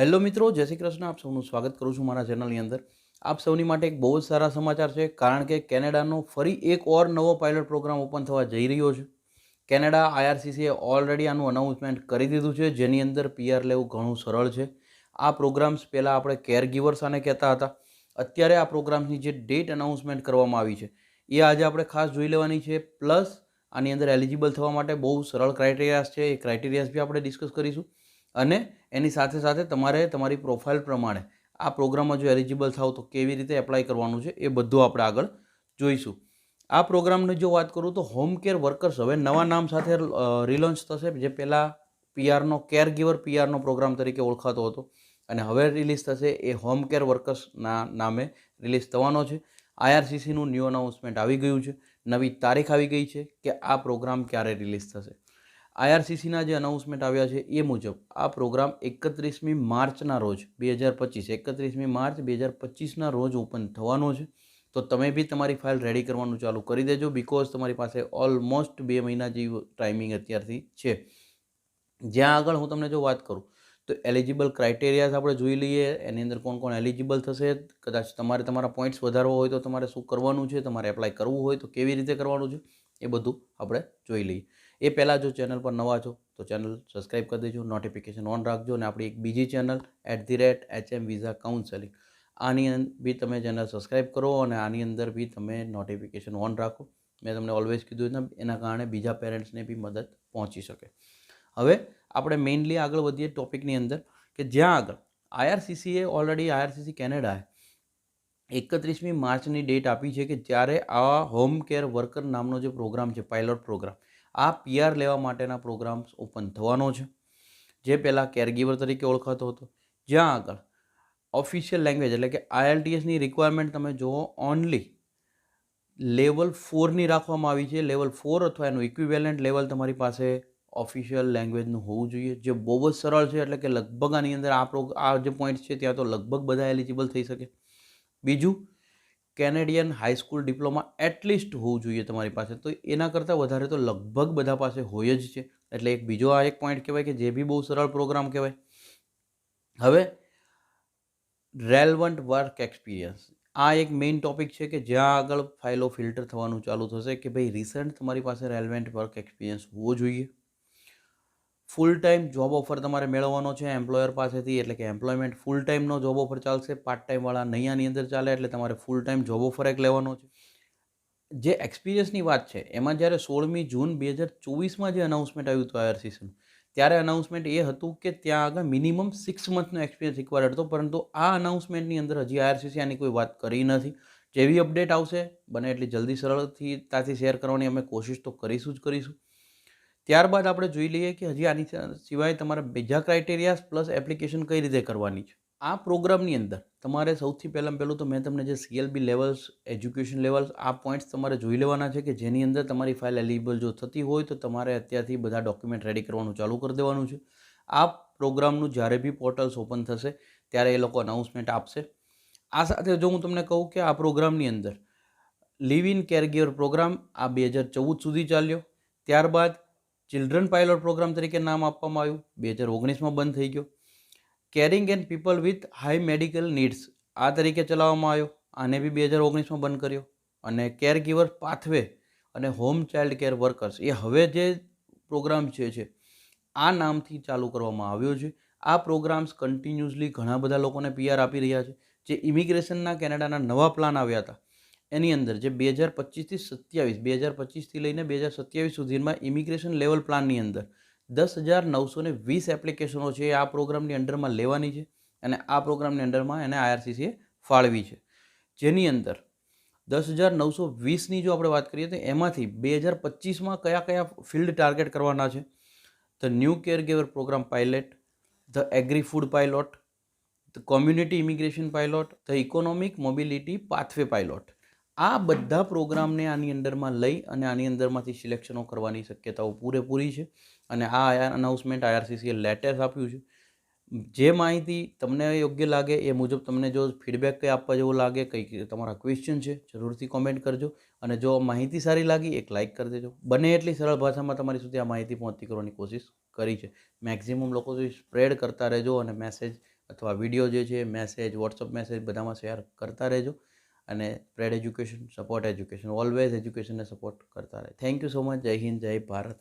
Hello મિત્રો, જય શ્રી કૃષ્ણ. આપ સૌનું સ્વાગત કરું છું મારા ચેનલની અંદર. આપ સૌની માટે એક બહુ જ સારા સમાચાર છે, કારણ કે કેનેડાનો ફરી એક ઓર નવો પાયલટ પ્રોગ્રામ ઓપન થવા જઈ રહ્યો છે. કેનેડા આઈઆરસીસીએ ઓલરેડી આનું અનાઉન્સમેન્ટ કરી દીધું છે, જેની અંદર પીઆર લેવું ઘણું સરળ છે. આ પ્રોગ્રામ્સ પહેલાં આપણે કેર ગીવર્સ આને કહેતા હતા. અત્યારે આ પ્રોગ્રામ્સની જે ડેટ અનાઉન્સમેન્ટ કરવામાં આવી છે, એ આજે આપણે ખાસ જોઈ લેવાની છે. પ્લસ આની અંદર એલિજિબલ થવા માટે બહુ સરળ ક્રાઇટેરિયાસ છે, એ ક્રાઇટેરિયાસ બી આપણે ડિસ્કસ કરીશું. અને એની સાથે સાથે તમારે તમારી પ્રોફાઇલ પ્રમાણે આ પ્રોગ્રામમાં જો એલિજિબલ થાવ તો કેવી રીતે એપ્લાય કરવાનું છે એ બધું આપણે આગળ જોઈશું. આ પ્રોગ્રામની જો વાત કરું તો હોમ કેર વર્કર્સ હવે નવા નામ સાથે રિલોન્ચ થશે જે પહેલાં પીઆરનો કેર ગીવર પીઆરનો પ્રોગ્રામ તરીકે ઓળખાતો હતો. અને હવે રિલીઝ થશે એ હોમ કેર વર્કર્સના નામે રિલીઝ થવાનો છે. આઈઆરસીસીનું ન્યૂ અનાઉન્સમેન્ટ આવી ગયું છે. નવી તારીખ આવી ગઈ છે કે આ પ્રોગ્રામ ક્યારે રિલીઝ થશે. આઈઆરસીસીના જે અનાઉન્સમેન્ટ આવ્યા છે એ મુજબ, આ પ્રોગ્રામ એકત્રીસમી માર્ચના રોજ, બે હજાર પચીસ, એકત્રીસમી માર્ચ બે હજાર પચીસના રોજ ઓપન થવાનો છે. તો તમે બી તમારી ફાઇલ રેડી કરવાનું ચાલુ કરી દેજો બિકોઝ તમારી પાસે ઓલમોસ્ટ બે મહિના જેવી ટાઈમિંગ અત્યારથી છે. જ્યાં આગળ હું તમને જો વાત કરું, તો એલિજિબલ ક્રાઇટેરિયાઝ આપણે જોઈ લઈએ, એની અંદર કોણ કોણ એલિજિબલ થશે, કદાચ તમારે તમારા પોઈન્ટ્સ વધારવા હોય તો તમારે શું કરવાનું છે, તમારે એપ્લાય કરવું હોય તો કેવી રીતે કરવાનું છે, એ બધું આપણે જોઈ લઈએ. એ પહેલાં જો ચેનલ પર નવા છો, તો ચેનલ સબસ્ક્રાઈબ કરી દેજો નોટિફિકેશન ઓન રાખજો અને આપણી એક બીજી channel at the rate HM visa counselling આની બી તમે ચેનલ સબસ્ક્રાઈબ કરો અને આની અંદર બી તમે નોટિફિકેશન ઓન રાખો. મેં તમને ઓલવેઝ કીધું ને એના કારણે બીજા પેરેન્ટ્સને બી મદદ પહોંચી શકે. હવે આપણે મેઇનલી આગળ વધીએ ટોપિકની અંદર, કે જ્યાં આગળ. આઈઆરસીસીએ ઓલરેડી આઈઆરસીસી કેનેડાએ એકત્રીસમી માર્ચની ડેટ આપી છે કે જ્યારે આ હોમ કેર વર્કર નામનો જે પ્રોગ્રામ છે પાયલોટ પ્રોગ્રામ આ પીઆર લેવા માટેના પ્રોગ્રામ્સ ઓપન થવાનો છે. જે પહેલાં કેરગીવર તરીકે ઓળખાતો હતો. જ્યાં આગળ ઓફિશિયલ લેંગ્વેજ એટલે કે આઈએલટીએસની રિક્વાયરમેન્ટ તમે જુઓ ઓનલી લેવલ ફોરની રાખવામાં આવી છે. લેવલ ફોર અથવા એનું ઇક્વિવેલન્ટ લેવલ તમારી પાસે ઓફિશિયલ લેંગ્વેજનું હોવું જોઈએ. જે બહુ જ સરળ છે એટલે કે લગભગ આની અંદર આ પ્રો આ જે પોઈન્ટ છે ત્યાં તો લગભગ બધા એલિજિબલ થઈ શકે. બીજું કેનેડિયન હાઈસ્કૂલ ડિપ્લોમા એટલીસ્ટ હોવું જોઈએ તમારી પાસે. તો એના કરતાં વધારે તો લગભગ બધા પાસે હોય જ છે. એટલે એક બીજો આ એક પોઈન્ટ કહેવાય કે જે બી બહુ સરળ પ્રોગ્રામ કહેવાય. હવે રેલવન્ટ વર્ક એક્સપિરિયન્સ આ એક મેઇન ટોપિક છે કે જ્યાં આગળ ફાઇલો ફિલ્ટર થવાનું ચાલુ થશે કે ભાઈ રિસન્ટ તમારી પાસે રેલવેન્ટ વર્ક એક્સપિરિયન્સ હોવો જોઈએ. ફૂલ ટાઈમ જોબ ઓફર તમારે મેળવવાનો છે એમ્પ્લોયર પાસેથી, એટલે કે એમ્પ્લોયમેન્ટ ફૂલ ટાઈમનો જોબ ઓફર ચાલશે. પાર્ટ ટાઈમવાળા નહીં આની અંદર ચાલે, એટલે તમારે ફૂલ ટાઈમ જોબ ઓફર એક લેવાનો છે. જે એક્સપિરિયન્સની વાત છે, એમાં જ્યારે સોળમી જૂન બે હજાર ચોવીસમાં જે અનાઉન્સમેન્ટ આવ્યું હતું આઈઆરસીસીનું ત્યારે અનાઉન્સમેન્ટ એ હતું કે ત્યાં આગળ મિનિમમ સિક્સ મંથનો એક્સપિરિયન્સ રિક્વાયર્ડ હતો, પરંતુ આ અનાઉન્સમેન્ટની અંદર હજી આઈઆરસીસી આની કોઈ વાત કરી નથી. જેવી અપડેટ આવશે, બને એટલી જલ્દી સરળથી ત્યાંથી શેર કરવાની અમે કોશિશ તો કરીશું જ કરીશું. ત્યારબાદ આપણે જોઈ લઈએ કે હજી આની સિવાય તમારે બીજા ક્રાઇટેરિયાસ પ્લસ એપ્લિકેશન કઈ રીતે કરવાની છે? આ પ્રોગ્રામની અંદર તમારે સૌથી પહેલાં પહેલું તો મેં તમને જે સીએલબી લેવલ્સ એજ્યુકેશન લેવલ્સ આ પોઈન્ટ્સ તમારે જોઈ લેવાના છે કે જેની અંદર તમારી ફાઇલ એલિજિબલ જો થતી હોય તો તમારે અત્યારથી બધા ડોક્યુમેન્ટ રેડી કરવાનું ચાલુ કરી દેવાનું છે. આ પ્રોગ્રામનું જ્યારે બી પોર્ટલ્સ ઓપન થશે ત્યારે એ લોકો અનાઉન્સમેન્ટ આપશે. આ સાથે જો હું તમને કહું કે આ પ્રોગ્રામની અંદર લિવ ઇન કેરગીવર પ્રોગ્રામ આ બે હજાર ચૌદ સુધી ચાલ્યો. ત્યારબાદ ચિલ્ડ્રન પાયલોટ પ્રોગ્રામ તરીકે નામ આપવામાં આવ્યું. બે હજાર ઓગણીસમાં બંધ થઈ ગયો. Caring and people with high medical needs આ તરીકે ચલાવવામાં આવ્યો. આને બી બે હજાર ઓગણીસમાં બંધ કર્યો. અને કેર ગીવર પાથવે અને હોમ ચાઇલ્ડ કેર વર્કર્સ એ હવે જે પ્રોગ્રામ છે છે, આ નામથી ચાલુ કરવામાં આવ્યો છે. આ પ્રોગ્રામ્સ કન્ટિન્યુઅસલી ઘણા બધા લોકોને પીઆર આપી રહ્યા છે. જે ઇમિગ્રેશનના કેનેડાના નવા પ્લાન આવ્યા હતા. એની અંદર જે બે હજાર પચીસથી સત્યાવીસ, બે હજાર પચીસથી લઈને બે હજાર સત્યાવીસ સુધીમાં ઇમિગ્રેશન લેવલ પ્લાનની અંદર દસ હજાર નવસો ને વીસ એપ્લિકેશનો છે આ પ્રોગ્રામની અંડરમાં લેવાની છે અને આ પ્રોગ્રામની અંડરમાં એને આઈઆરસીસીએ ફાળવી છે. જેની અંદર દસ હજાર નવસો વીસની જો આપણે વાત કરીએ તો એમાંથી બે હજાર પચીસમાં કયા કયા ફિલ્ડ ટાર્ગેટ કરવાના છે? The new care giver programme pilot, the agri food pilot, the community immigration pilot, the economic mobility pathway pilot. આ બધા પ્રોગ્રામને આની અંદરમાં લઈ અને આની અંદરમાંથી સિલેક્શનો કરવાની શક્યતાઓ પૂરેપૂરી છે અને આ અનાઉન્સમેન્ટ આઈઆરસીસીએ લેટેસ્ટ આપ્યું છે. જે માહિતી તમને યોગ્ય લાગે એ મુજબ તમને જો ફીડબેક કંઈ આપવા જેવું લાગે કંઈક તમારા ક્વેશ્ચન છે, જરૂરથી કોમેન્ટ કરજો અને જો માહિતી સારી લાગી, એક લાઇક કરી દેજો. બને એટલી સરળ ભાષામાં તમારી સુધી આ માહિતી પહોંચતી કરવાની કોશિશ કરી છે. મેક્ઝિમમ લોકો સુધી સ્પ્રેડ કરતા રહેજો અને મેસેજ અથવા વીડિયો જે છે મેસેજ વોટ્સઅપ મેસેજ બધામાં શેર કરતા રહેજો. અને spread education support education always એજ્યુકેશનને support કરતા રહે. થેન્ક યુ સો મચ જય હિન્દ, જય ભારત.